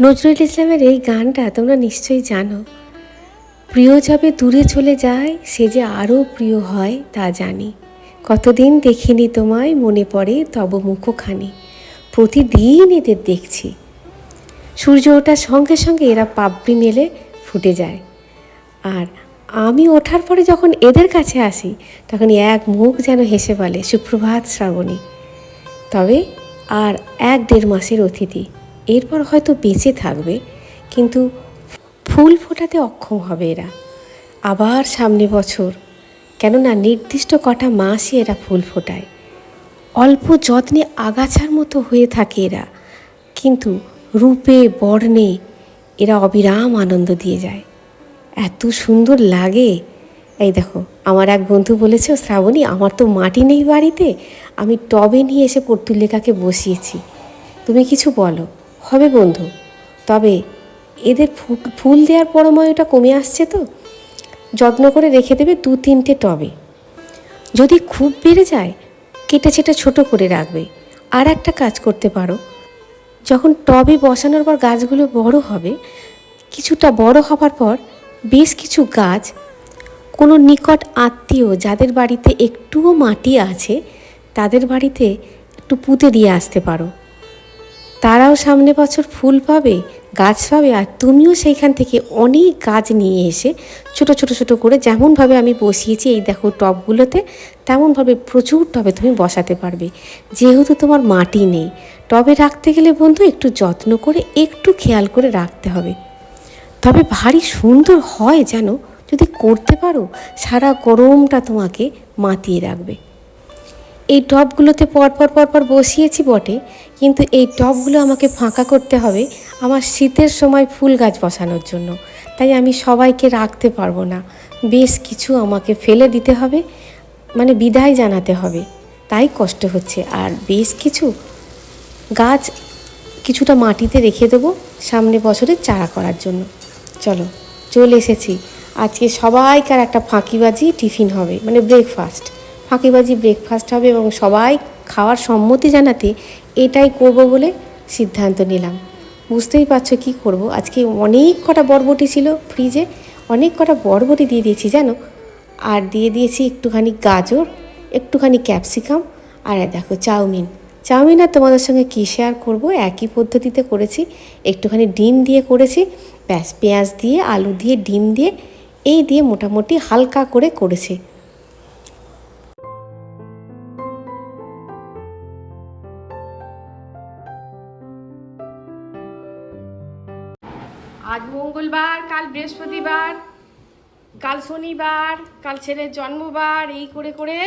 নজরুল ইসলামের এই গানটা তোমরা নিশ্চয়ই জানো। প্রিয় যাবে দূরে চলে যায়, সে যে আরও প্রিয় হয় তা জানি। কতদিন দেখিনি তোমায়, মনে পড়ে তব মুখখানি। প্রতিদিন এদের দেখছি। সূর্য ওঠার সঙ্গে সঙ্গে এরা পাবড়ি মেলে ফুটে যায়। আর আমি ওঠার পরে যখন এদের কাছে আসি, তখন এক মুখ যেন হেসে বলে, সুপ্রভাত শ্রাবণী। তবে আর এক দেড় মাসের অতিথি। এরপর হয়তো বেঁচে থাকবে, কিন্তু ফুল ফোটাতে অক্ষম হবে এরা। আবার সামনে বছর, কেননা নির্দিষ্ট কটা মাসই এরা ফুল ফোটায়। অল্প যত্নে আগাছার মতো হয়ে থাকে এরা, কিন্তু রূপে, বর্ণে এরা অবিরাম আনন্দ দিয়ে যায়। এত সুন্দর লাগে। এই দেখো, আমার এক বন্ধু বলেছে, শ্রাবণী, আমার তো মাটি নেই বাড়িতে। আমি টবে নিয়ে এসে পর্তুলেখাকে বসিয়েছি। তুমি কিছু বলো। হবে বন্ধু। তবে এদের ফুল দেওয়ার পরময়টা কমে আসছে তো। যত্ন করে রেখে দেবে দু তিনটে টবে। যদি খুব বেড়ে যায়, কেটে ছেটে ছোটো করে রাখবে। আর একটা কাজ করতে পারো। যখন টবে বসানোর পর গাছগুলো বড় হবে, কিছুটা বড় হবার পর বেশ কিছু গাছ, কোনো নিকট আত্মীয় যাদের বাড়িতে একটুও মাটি আছে, তাদের বাড়িতে একটু পুঁতে দিয়ে আসতে পারো। তারাও সামনে বছর ফুল পাবে, গাছ পাবে, আর তুমিও সেইখান থেকে অনেক গাছ নিয়ে এসে ছোট ছোট ছোট করে যেমনভাবে আমি বসিয়েছি, এই দেখো টবগুলোতে তেমনভাবে প্রচুর টবে তুমি বসাতে পারবে। যেহেতু তোমার মাটি নেই, টবে রাখতে গেলে বন্ধু একটু যত্ন করে, একটু খেয়াল করে রাখতে হবে। তবে ভারী সুন্দর হয় যেন, যদি করতে পারো, সারা গরমটা তোমাকে মাতিয়ে রাখবে। এই টবগুলোতে পরপর পরপর বসিয়েছি বটে, কিন্তু এই টবগুলো আমাকে ফাঁকা করতে হবে আমার শীতের সময় ফুল গাছ বসানোর জন্য। তাই আমি সবাইকে রাখতে পারব না। বেশ কিছু আমাকে ফেলে দিতে হবে মানে বিদায় জানাতে হবে। তাই কষ্ট হচ্ছে। আর বেশ কিছু গাছ কিছুটা মাটিতে রেখে দেবো সামনে বছরে চারা করার জন্য। চলো, চলে এসেছি। আজকে সবাইকার একটা ফাঁকিবাজি টিফিন হবে মানে ব্রেকফাস্ট ফাঁকিবাজি ব্রেকফাস্ট হবে এবং সবাই খাওয়ার সম্মতি জানাতে এটাই করব বলে সিদ্ধান্ত নিলাম। বুঝতেই পারছ কি করব? আজকে অনেক কটা বরবটি ছিল ফ্রিজে অনেক কটা বরবটি দিয়ে দিয়েছি জানো? আর দিয়ে দিয়েছি একটুখানি গাজর, একটুখানি ক্যাপসিকাম আর দেখো চাউমিন। চাউমিন আর তোমাদের সঙ্গে কী শেয়ার করব? একই পদ্ধতিতে করেছি। একটুখানি ডিম দিয়ে করেছি। ব্যাস পেঁয়াজ দিয়ে, আলু দিয়ে, ডিম দিয়ে, এই দিয়ে মোটামুটি হালকা করে করেছি। আজ মঙ্গলবার, কাল বৃহস্পতিবার, কাল শনিবার, কাল ছেলের জন্মবার, এই করে করে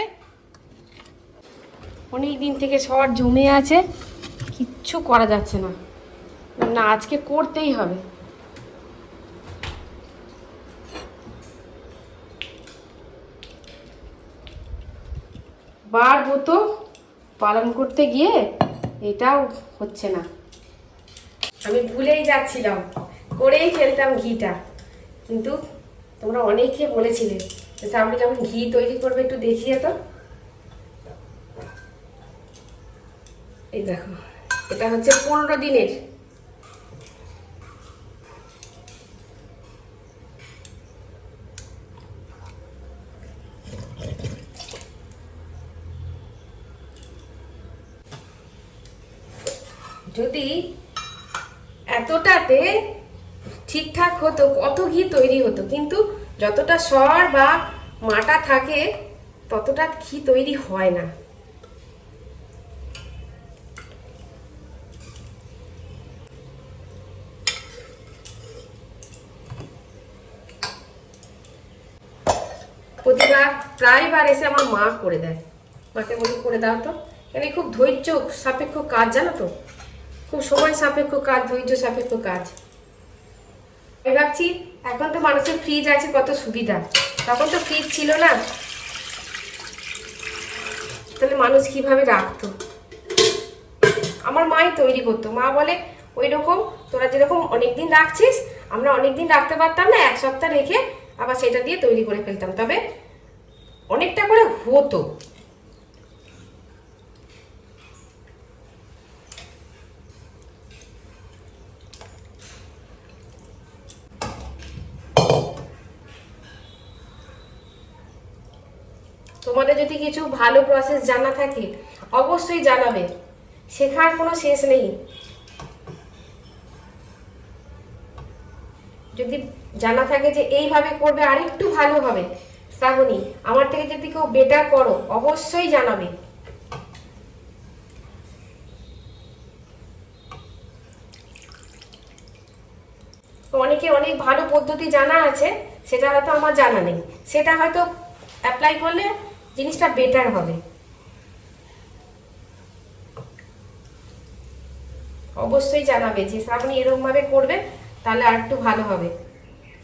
অনেক দিন থেকে সবার জমে আছে। কিচ্ছু করা যাচ্ছে না। না, আজকে করতেই হবে। বার হতো পালন করতে গিয়ে এটাও হচ্ছে না। আমি ভুলেই যাচ্ছিলাম। করেই ফেলতাম ঘিটা। কিন্তু তোমরা অনেকে বলেছিলে যে সামনে যখন ঘি তৈরি করবে একটু দেখিয়ে তো এই দেখো, এটা হচ্ছে পনেরো দিনের যদি এতটাতে ঠিকঠাক হতো ঘি তৈরি হতো। কিন্তু যতটা সর বা মাটা থাকে, ততটা ঘি তৈরি হয় না। প্রতিবার, প্রায়বার এসে আমার মা করে দেয়। মাকে বলি, করে দাও তো। মানে খুব ধৈর্য সাপেক্ষ কাজ, জানো তো? খুব সময় সাপেক্ষ কাজ, ধৈর্য সাপেক্ষ কাজ। আমি ভাবছি, এখন তো মানুষের ফ্রিজ আছে, কত সুবিধা। তখন তো ফ্রিজ ছিল না। তাহলে মানুষ কীভাবে রাখতো? আমার মাই তৈরি করতো। মা বলে ওই রকম তোরা যেরকম অনেকদিন রাখছিস, আমরা অনেকদিন রাখতে পারতাম না, এক সপ্তাহ রেখে আবার সেটা দিয়ে তৈরি করে ফেলতাম। তবে অনেকটা করে হতো। তোমাদের যদি কিছু ভালো প্রসেস জানা থাকে, অবশ্যই জানাবে। শেখার কোনো শেষ নেই। যদি জানা থাকে যে এইভাবে করবে, আরেকটু ভালো হবে শ্রাবণী আমার থেকে যদি কেউ বেটার করো, অবশ্যই জানাবে। অনেকে অনেক ভালো পদ্ধতি জানা আছে, সেটা হয়তো আমার জানা নেই। সেটা হয়তো অ্যাপ্লাই করলে জিনিসটা বেটার হবে। অবশ্যই জানাবে যে আপনি এরকম ভাবে করবে তাহলে আর একটু ভালো হবে।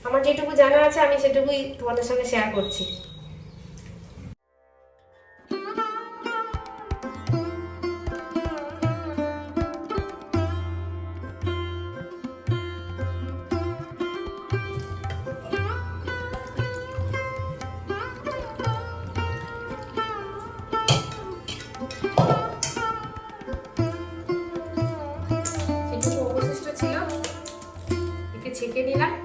আমার যেটুকু জানা আছে, আমি সেটুকুই তোমাদের সঙ্গে শেয়ার করছি। একে ছেঁকে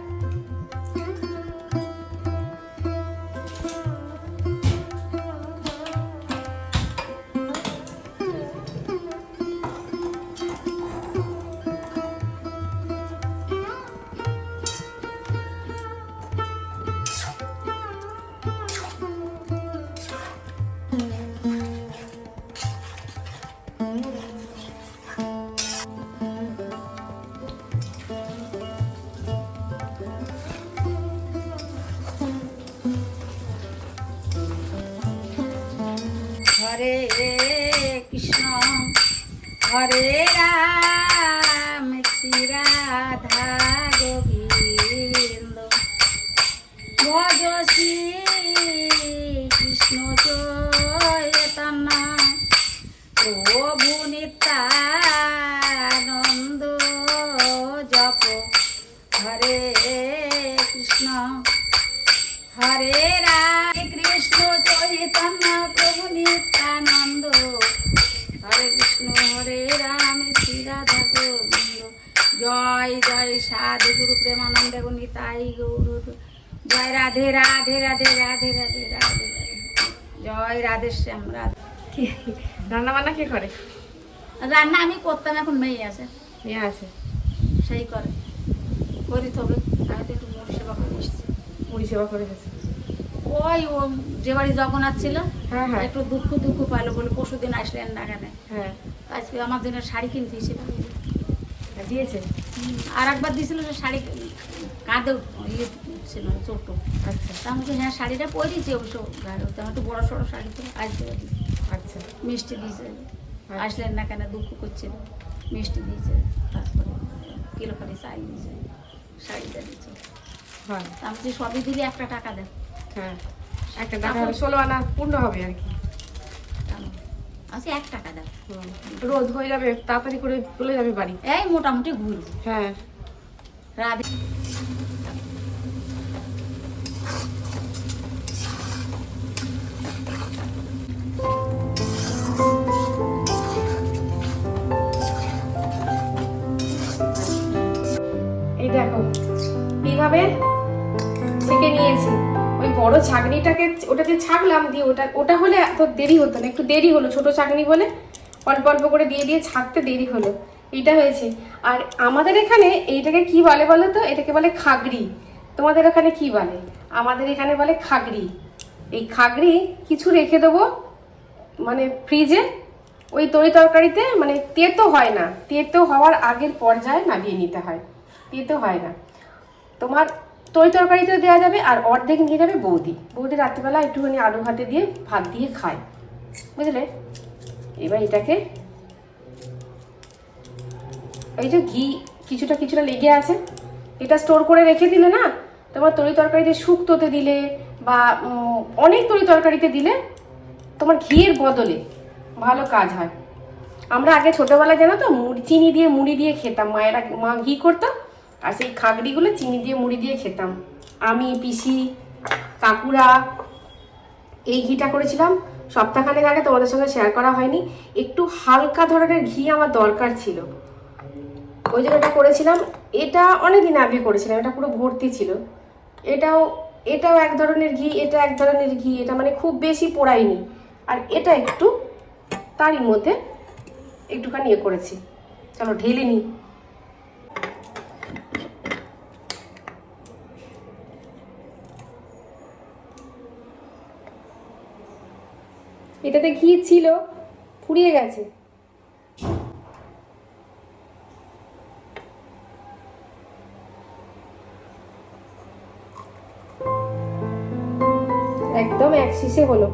হরে কৃষ্ণ হরে রাম। গুরু প্রেমানন্দ গুণিতাই গৌর জয় রাধে রাধে রাধে রাধে রাধে রাধে জয় রাধে শ্যাম রাধে। রান্না বান্না কে করে? রান্না আমি করতাম এখন মেয়ে আছে। মেয়ে আছে। সেই করে। করি তবে আমি তো একটু মুড়ি সেবা করে এসছি। মুড়ি সেবা করে গেছে ওই ও যে বাড়ি জগন্নাথ ছিল হ্যাঁ হ্যাঁ। একটু দুঃখ দুঃখ পাইলো বলে পরশু দিন আসলেন না কেন হ্যাঁ। আজকে আমার জন্য শাড়ি কিনতে এসেছিল দিয়েছে আর একবার দিয়েছিল যে শাড়ি কাঁধে ইয়ে ছিল ছোট আচ্ছা। তা আমি বলছি, হ্যাঁ শাড়িটা পরেছি অবশ্য। গায়ে তো একটু বড় সড়ো শাড়ি তো দেওয়া দিই আচ্ছা। মিষ্টি দিয়েছে। আসলেন না কেন দুঃখ করছিল মিষ্টি দিয়েছে তারপরে কিলো খালি চাল দিয়েছে শাড়িটা দিয়েছে। হয়। আমি সবই দিলে একটা টাকা দেয় হ্যাঁ একটা টাকা ষোলো আনা পূর্ণ হবে আর কি। আচ্ছা এক টাকা হুম। রোদ হয়ে যাবে তাড়াতাড়ি করে চলে যাবে বাড়ি। এই মোটামুটি ঘুরবো হ্যাঁ। রাধে। এই দেখো এইভাবে ছেঁকে নিয়েছি। বড় ছাগনিটাকে ওটাতে ছাগলাম দিয়ে ওটা ওটা হলে এত দেরি হতো না, একটু দেরি হলো, ছোট ছাগনি বলে অল্প অল্প করে দিয়ে দিয়ে ছাকতে দেরি হলো, এইটা হয়েছে। আর আমাদের এখানে এইটাকে কি বলে বলো তো? এটাকে বলে খাগড়ি। তোমাদের ওখানে কি বলে? আমাদের এখানে বলে খাগড়ি। এই খাগড়ি কিছু রেখে দেবো মানে ফ্রিজে ওই তরি তরকারিতে মানে তেতো হয় না। তেতো হওয়ার আগের পর্যায়ে নামিয়ে নিতে হয়। তেতো হয় না। তোমার তরি তরকারিতেও দেওয়া যাবে আর অর্ধেক নিয়ে যাবে বৌদি। বৌদি রাত্রিবেলা একটুখানি আলু ভাতে দিয়ে ভাত দিয়ে খায়। বুঝলে? এবার এটাকে এই যে ঘি কিছুটা কিছুটা লেগে আছে, এটা স্টোর করে রেখে দিলে না, তোমার তরি তরকারিতে শুক্তোতে দিলে বা অনেক তরি তরকারিতে দিলে তোমার ঘিয়ের বদলে ভালো কাজ হয়। আমরা আগে ছোটোবেলায় জানো তো চিনি দিয়ে মুড়ি দিয়ে খেতাম, মায়েরা মা ঘি করতো আর সেই খাগড়িগুলো চিনি দিয়ে মুড়ি দিয়ে খেতাম। আমি, পিসি, কাকুরা, এই ঘিটা করেছিলাম। সপ্তাহখানেক আগে তোমাদের সঙ্গে শেয়ার করা হয়নি। একটু হালকা ধরনের ঘি আমার দরকার ছিল। ওই জন্য এটা করেছিলাম। এটা অনেক দিন আগে করেছিলাম। এটা পুরো ভর্তি ছিল। এটাও এটাও এক ধরনের ঘি, এটা এক ধরনের ঘি, এটা মানে খুব বেশি পোড়াইনি। আর এটা একটু তারই মধ্যে একটুখানি ইয়ে করেছি। চলো ঢেলে নিই। এটাতে ঘি ছিল, ফুরিয়ে গেছে। একদম এক শিশে হলো।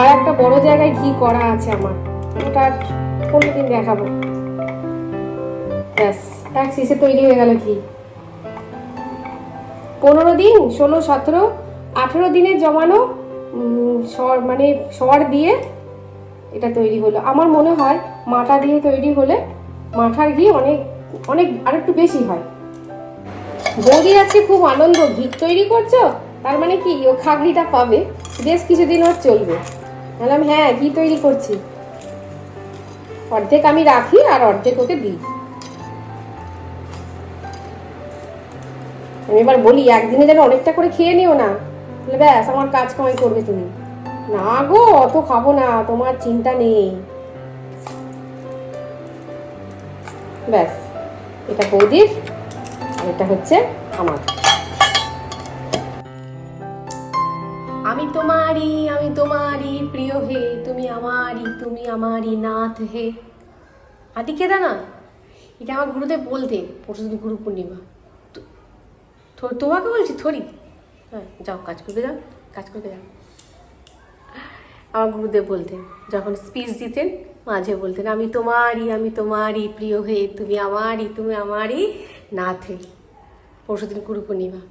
আর একটা বড় জায়গায় ঘি করা আছে আমার ওটার কোনোদিন দেখাবো। ব্যাস, এক শিশে তৈরি হয়ে গেল ঘি। পনেরো দিন, ষোলো, সতেরো, আঠেরো দিনের জমানো সর মানে সর দিয়ে এটা তৈরি হলো। আমার মনে হয় মাঠা দিয়ে তৈরি হলে মাঠার ঘি অনেক অনেক আর একটু বেশি হয়। বৌদি আছে খুব আনন্দ, ঘি তৈরি করছ? তার মানে কি, ও খাগড়িটা পাবে। বেশ কিছুদিন ওর চলবে। বললাম হ্যাঁ ঘি তৈরি করছি। অর্ধেক আমি রাখি আর অর্ধেক ওকে দিই। আমি এবার বলি, একদিনে যেন অনেকটা করে খেয়ে নিও না। তাহলে ব্যাস, আমার কাজ কামাই করবে তুমি। না গো, অত খাব না, তোমার চিন্তা নেই। ব্যাস, এটা বৌদির আর এটা হচ্ছে আমার। আমি তোমারই আমি তোমারই প্রিয় হে, তুমি আমারই তুমি আমারই নাথ হে। আদি কেদা না এটা আমার গুরুদেব বলতে পরশুদিন গুরু পূর্ণিমা। তোমাকে বলছি, থরি। হ্যাঁ যাও, কাজ করতে যাও, কাজ করতে যাও। আমার গুরুদেব বলতেন, যখন স্পিচ দিতেন, মাঝে বলতেন, আমি তোমারই আমি তোমারই প্রিয় হয়ে, তুমি আমারই তুমি আমারই নাথ। পরশুদিন গুরু পূর্ণিমা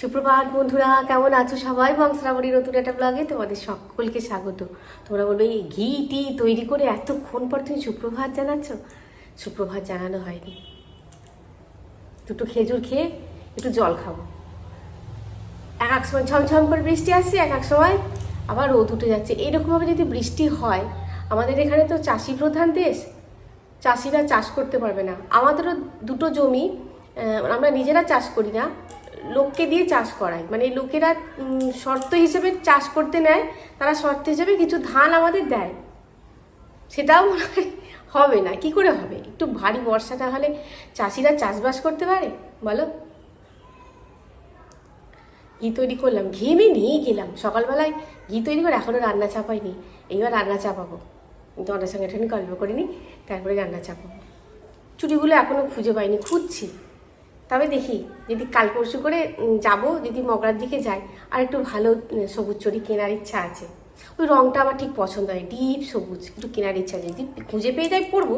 সুপ্রভাত বন্ধুরা, কেমন আছো সবাই? বংশরাবরী নতুন একটা ব্লগে তোমাদের সকলকে স্বাগত। তোমরা বলবে, এই ঘি, টি তৈরি করে এতক্ষণ পর তুমি সুপ্রভাত জানাচ্ছ? সুপ্রভাত জানানো হয়নি। দুটো খেজুর খেয়ে একটু জল খাব। এক এক সময় ঝমঝম করে বৃষ্টি আসছে, এক এক সময় আবার রোদ উঠে যাচ্ছে। এইরকমভাবে যদি বৃষ্টি হয়, আমাদের এখানে তো চাষি প্রধান দেশ, চাষিরা চাষ করতে পারবে না। আমাদেরও দুটো জমি আমরা নিজেরা চাষ করি না, লোককে দিয়ে চাষ করাই। মানে লোকেরা শর্ত হিসেবে চাষ করতে নেয়, তারা শর্ত হিসেবে কিছু ধান আমাদের দেয়। সেটাও হবে না। কি করে হবে? একটু ভারী বর্ষাটা হলে চাষিরা চাষবাস করতে পারে? বলো। ঘি তৈরি করলাম ঘি আমি নিয়ে গেলাম। সকালবেলায় ঘি তৈরি করে এখনও রান্না চাপাইনি। এইবার রান্না চাপাবো। তোমাদের সঙ্গে একটুখানি গল্প করিনি, তারপরে রান্না চাপাবো। চুড়িগুলো এখনও খুঁজে পাইনি, খুঁজছি। তবে দেখি, যদি কাল পরশু করে যাব, যদি মগরার দিকে যাই, আর একটু ভালো সবুজ চড়ি কেনার ইচ্ছা আছে। ওই রঙটা আমার ঠিক পছন্দ হয়, ডিপ সবুজ, একটু কেনার ইচ্ছা আছে। যদি খুঁজে পেয়ে যাই পরবো,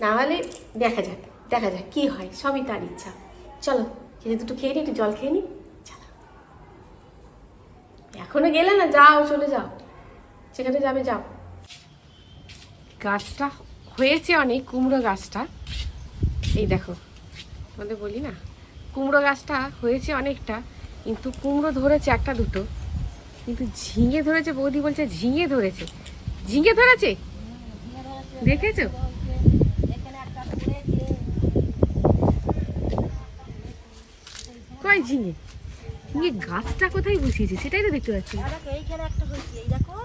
নাহলে দেখা যাক দেখা যাক কী হয়, সবই তার ইচ্ছা। চলো যদি দুটো খেয়ে নিই একটু জল খেয়ে নিই এখনও গেলে না, যাও, চলে যাও। সেখানে যাবে যাও। গাছটা, হয়েছে অনেক, কুমড়ো গাছটা। এই দেখো, তোমাদের বলি না? কুমড়ো গাছটা হয়েছে অনেকটা, কিন্তু কুমড়ো ধরেছে একটা দুটো। কিন্তু ঝিঙে ধরেছে, বৌদি বলছে ঝিঙে ধরেছে। ঝিঙে ধরেছে? দেখেছ? কয় ঝিঙে? ঝিঙে গাছটা কোথায় বসিয়েছে? সেটাই তো দেখতে পাচ্ছি দেখো এইখানে একটা হয়েছে। এই দেখো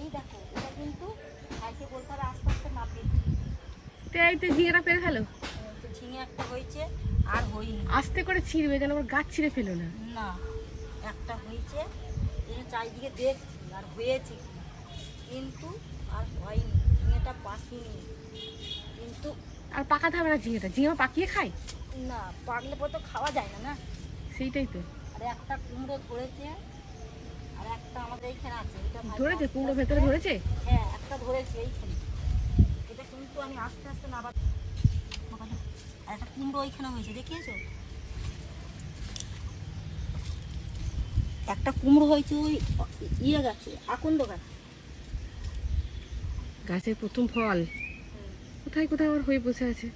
এই দেখো এটা কিন্তু ভাইকে বলতে হবে আস্তে আস্তে মাপে তো এই তো ঝিঙেটা পেরে ফেলো। তো ঝিঙে একটা হয়েছে আর হয়নি। আস্তে করে ছিঁড়বে যেন আবার গাছ ছিঁড়ে ফেলো না। না একটা হয়েছে এই চারিদিকে দেখছি আর হয়েছে কিন্তু আর হয়নি ঝিঙেটা পাকিনি। কিন্তু আর পাকাতে হবে না ঝিঙেটা। ঝিঙে পাকিয়ে খায়? না পাকলে পর তো খাওয়া যায় না না? সেইটাই তো। আর একটা কুমড়ো ধরেছে আর একটা আমাদের এইখানে আছে এটা ধরেছে? কুমড়ো ভেতরে ধরেছে? হ্যাঁ একটা ধরেছে এইখানে। এটা কিন্তু আমি আস্তে আস্তে আর একটা কুমড়ো ওইখানে হয়েছে দেখিয়েছো? একটা কুমড়ো হয়েছে ওই ইয়ে গাছে আকন্দ গাছ। গাছের প্রথম ফল। কোথায় কোথায় আবার হয়ে বসে আছে?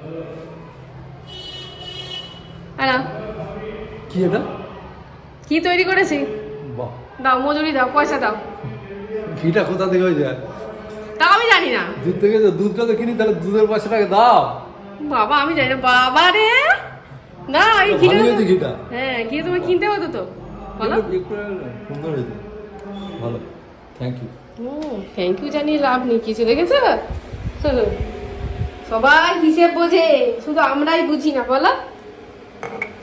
হ্যালো কি এটা? কি তৈরি করেছি? বাহ। দাও মজুরি দাও পয়সা দাও। ঘিটা কোথা থেকে হয়ে যায় তা আমি জানি না। দুধ থেকে তো দুধটা তো কিনি তাহলে দুধের পয়সাটাকে দাও। বাবা আমি জানি না। বাবা রে! না এই ঘিটা ভালো ঘিটা। হ্যাঁ ঘি তোমার কিনতে হতো তো। বলো। সুন্দর হয়েছে। ভালো। Thank you hmm thank you জানিয়ে লাভ নেই। কিছু দেখেছ? সবাই হিসেব বোঝে। শুধু আমরাই বুঝি না বলো।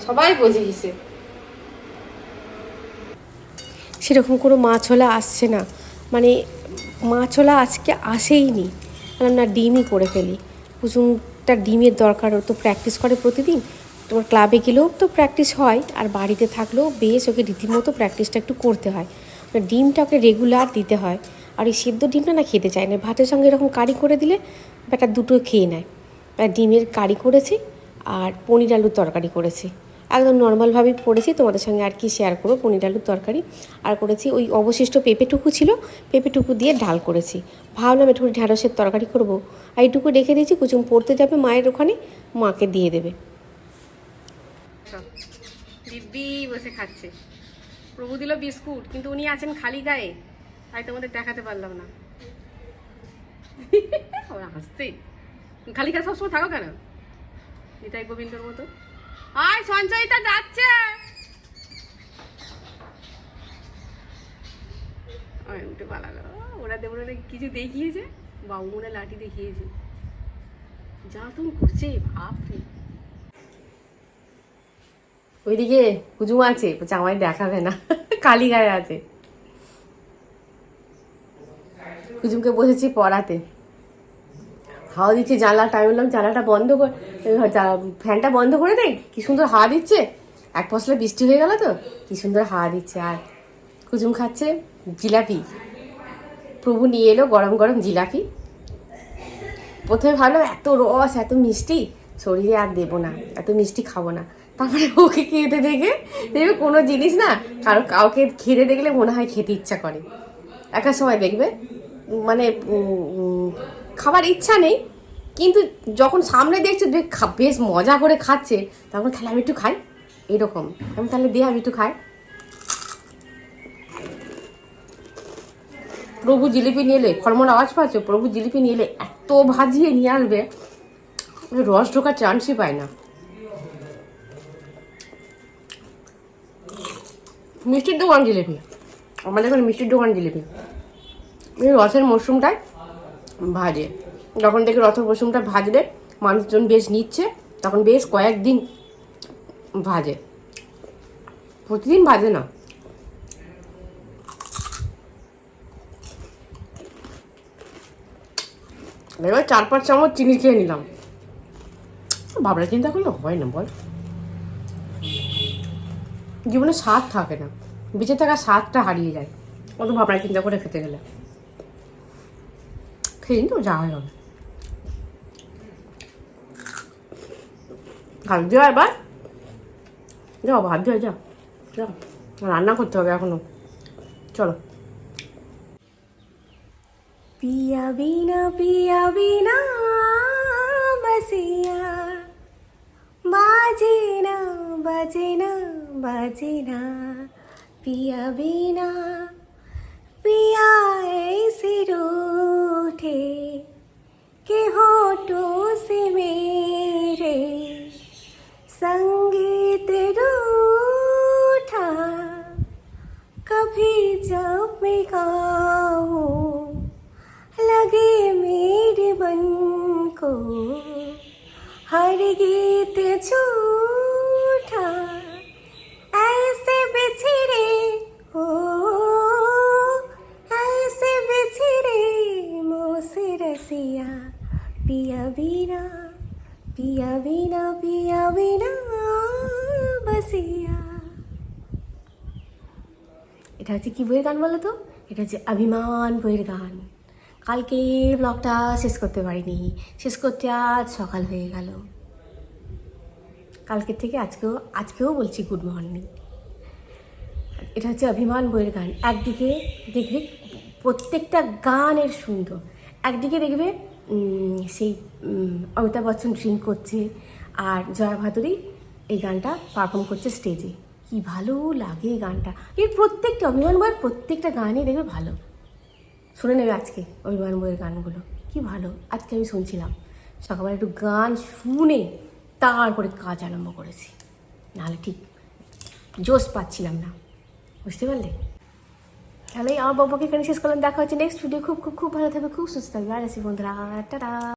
সবাই বোঝে হিসেব সেরকম কোনো মাছওয়ালা আসছে না। মানে মাছওয়ালা আজকে আসেই নি না ডিমই করে ফেলি। কুসুমটা ডিমের দরকার, ওর তো প্র্যাকটিস করে প্রতিদিন। তোমার ক্লাবে গেলেও তো প্র্যাকটিস হয়, আর বাড়িতে থাকলেও বেশ ওকে রীতিমতো প্র্যাকটিসটা একটু করতে হয়। মানে ডিমটা ওকে রেগুলার দিতে হয়। আর এই সেদ্ধ ডিমটা না খেতে চায় না। ভাতের সঙ্গে এরকম কারি করে দিলে ব্যাটা দুটো খেয়ে নেয়। আর ডিমের কারি করেছি, আর পনির আলুর তরকারি করেছি। একদম নর্মালভাবেই পড়েছি। তোমাদের সঙ্গে আর কি শেয়ার করব, পনির আলুর তরকারি। আর করেছি ওই অবশিষ্ট পেঁপেটুকু ছিল, পেঁপেটুকু দিয়ে ডাল করেছি। ভাবলাম একটু ঢ্যাঁড়সের তরকারি করব। আর এইটুকু রেখে দিয়েছি, কুচুম পড়তে যাবে, মায়ের ওখানে মাকে দিয়ে দেবে। দিব্যি বসে খাচ্ছে। প্রভু দিল বিস্কুট, কিন্তু উনি আছেন খালি গায়ে। তাই তোমাদের দেখাতে পারলাম না। খালি গায়ে সবসময় থাকো কেন? নিতাই গোবিন্দর মতো। আয়, সঞ্চয়িতা যাচ্ছে। উঠে পালালো। ওরা দেবো কিছু দেখিয়েছে? বাবু মনে লাঠি দেখিয়েছে। যা তুমি করছে, বাপরে। ওইদিকে কুজুম আছে আমায় দেখাবে না। কালী আছে। কুজুমকে বসেছি পড়াতে। হাওয়া দিচ্ছে জানলাটা আমি বললাম, জানলাটা বন্ধ করে ফ্যানটা বন্ধ করে দেয় কি সুন্দর হাওয়া দিচ্ছে। এক পশলা বৃষ্টি হয়ে গেল তো, কি সুন্দর হাওয়া দিচ্ছে, আর কুজুম খাচ্ছে জিলাপি। প্রভু নিয়ে এলো গরম গরম জিলাপি। প্রথমে ভাবলাম, এত রস, এত মিষ্টি, শরীরে আর দেবো না, এত মিষ্টি খাব না। তারপরে ওকে খেতে দেখে, দেখবে কোনো জিনিস না, কারও, কাউকে খেতে দেখলে মনে হয় খেতে ইচ্ছা করে। একটা সময় দেখবে মানে খাবার ইচ্ছা নেই, কিন্তু যখন সামনে দেখছে বেশ মজা করে খাচ্ছে, তখন তাহলে আমি একটু খাই, এরকম। আমি তাহলে দিয়ে আমি একটু খাই। প্রভু জিলিপি নিয়ে এলে খরমর আওয়াজ পাচ্ছ, প্রভু জিলিপি নিয়ে এলে এত ভাজিয়ে নিয়ে আসবে রস ঢোকার চান্সই পায় না। মিষ্টির দোকান জিলিপি, আমাদের এখানে মিষ্টির দোকান জিলিপি। এই রসের মরশুমটায় ভাজে। যখন দেখি রথ মরশুমটা ভাজলে মানুষজন বেশ নিচ্ছে, তখন বেশ কয়েকদিন ভাজে। প্রতিদিন ভাজে না। এবার চার পাঁচ চামচ চিনি খেয়ে নিলাম। ভাবনা চিন্তা করলে হয় না, বল। জীবনে স্বাদ থাকে না। বেঁচে থাকা স্বাদটা হারিয়ে যায়। অত ভাবনা চিন্তা করে খেতে গেলে। কিন্তু যাওয়া হয়ে গেল ভাত দিও এবার যাও ভাত দিও যাও যাও রান্না করতে হবে এখনও চলো পিয়া বিনা পিয়া বিনা বসিয়া বাজে না বাজে না বাজে না পিয়া বিনা रूठे के से मेरे। संगीत रूठा। कभी जब लगे मेरे को। हर गीत झूठा পিয়া বিনা পিয়া বিনা এটা হচ্ছে কি বইয়ের গান বলো তো? এটা হচ্ছে অভিমান বইয়ের গান। কালকে ব্লগটা শেষ করতে পারিনি। শেষ করতে আজ সকাল হয়ে গেল। কালকে থেকে আজকেও আজকেও বলছি গুড মর্নিং এটা হচ্ছে অভিমান বইয়ের গান। একদিকে দেখবে প্রত্যেকটা গানের সুন্দর। একদিকে দেখবে সেই অমিতাভ বচ্চন ড্রিঙ্ক করছে আর জয়া ভাদুরী এই গানটা পারফর্ম করছে স্টেজে কি ভালো লাগে এই গানটা। এর প্রত্যেকটা অভিমান বইয়ের প্রত্যেকটা গানই দেখবে ভালো। শুনে নেবে আজকে অভিমান বইয়ের গানগুলো। কি ভালো। আজকে আমি শুনছিলাম। সকালবেলা একটু গান শুনে তারপরে কাজ আরম্ভ করেছি। নাহলে ঠিক জোশ পাচ্ছিলাম না। বুঝতে পারলে? তাহলে আমার বাবাকে এখানে শেষ করলাম। দেখা হচ্ছে নেক্সট ভিডিও খুব খুব খুব ভালো থাকবে, খুব সুস্থ থাকবে। আর আছি বন্ধুরা। টাটা।